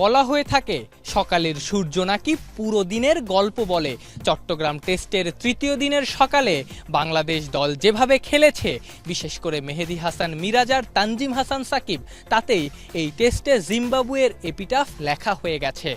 বলা হয়ে থাকে, সকালের সূর্য নাকি পুরো দিনের গল্প বলে। চট্টগ্রাম টেস্টের তৃতীয় দিনের সকালে বাংলাদেশ দল যেভাবে খেলেছে, বিশেষ করে মেহেদি হাসান মিরাজ আর তানজিম হাসান সাকিব, তাতেই এই টেস্টে জিম্বাবুয়ের এপিটাফ লেখা হয়ে গেছে।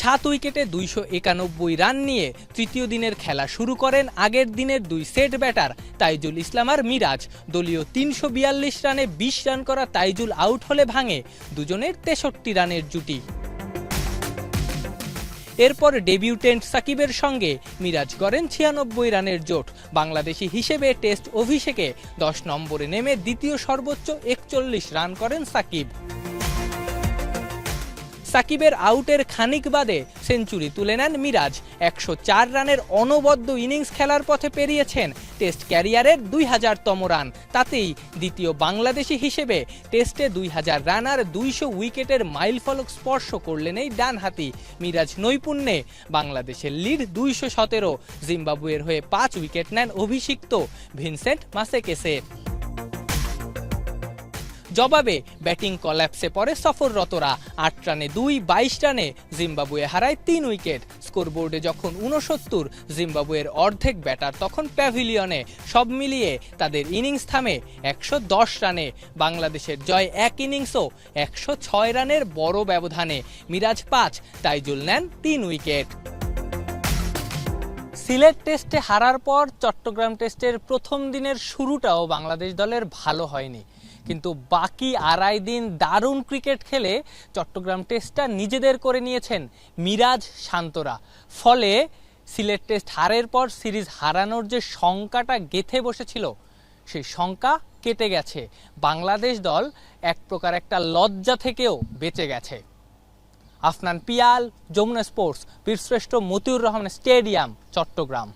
সাত উইকেটে দুইশো একানব্বই রান নিয়ে তৃতীয় দিনের খেলা শুরু করেন আগের দিনের দুই সেট ব্যাটার তাইজুল ইসলাম আর মিরাজ। দলীয় তিনশো বিয়াল্লিশ রানে বিশ রান করা তাইজুল আউট হলে ভাঙে দুজনের তেষট্টি রানের জুটি। এরপর ডেবিউটেন্ট সাকিবের সঙ্গে মিরাজ করেন ছিয়ানব্বই রানের জোট। বাংলাদেশি হিসেবে টেস্ট অভিষেকে দশ নম্বরে নেমে দ্বিতীয় সর্বোচ্চ একচল্লিশ রান করেন সাকিব। সাকিবের আউটের খানিক বাদে সেঞ্চুরি তুলে নেন মিরাজ। একশো চার রানের অনবদ্য ইনিংস খেলার পথে পেরিয়েছেন টেস্ট ক্যারিয়ারের দুই হাজারতম রান। তাতেই দ্বিতীয় বাংলাদেশি হিসেবে টেস্টে দুই হাজার রান আর দুইশো উইকেটের মাইলফলক স্পর্শ করলেন এই ডানহাতি মিরাজ নৈপুণ্যে। বাংলাদেশের লিড দুইশো সতেরো, জিম্বাবুয়ের হয়ে পাঁচ উইকেট নেন অভিষিক্ত ভিনসেন্ট মাসেকেসে জবাবে ব্যাটিং কল্যাপসে পড়ে সফররতরা। আট রানে দুই, বাইশ রানে জিম্বাবুয়ে হারায় তিন উইকেট। স্কোরবোর্ডে যখন উনসত্তর জিম্বাবুয়ের অর্ধেক ব্যাটার তখন প্যাভিলিয়নে। সব মিলিয়ে তাদের ইনিংস থামে একশো দশ রানে। বাংলাদেশের জয় এক ইনিংসও একশো ছয় রানের বড় ব্যবধানে। মিরাজ পাঁচ, তাইজুল নেন তিন উইকেট। সিলেট টেস্টে হারার পর চট্টগ্রাম টেস্টের প্রথম দিনের শুরুটাও বাংলাদেশ দলের ভালো হয়নি। কিন্তু বাকি আড়াই দিন দারুণ ক্রিকেট খেলে চট্টগ্রাম টেস্টটা নিজেদের করে নিয়েছেন মিরাজ শান্তরা। ফলে সিলেট টেস্ট হারের পর সিরিজ হারানোর যে শঙ্কাটা গেথে বসেছিল, সেই শঙ্কা কেটে গেছে। বাংলাদেশ দল এক প্রকার একটা লজ্জা থেকেও বেঁচে গেছে। আফনান পিয়াল, যমুনা স্পোর্টস, বীরশ্রেষ্ঠ মতিউর রহমান স্টেডিয়াম, চট্টগ্রাম।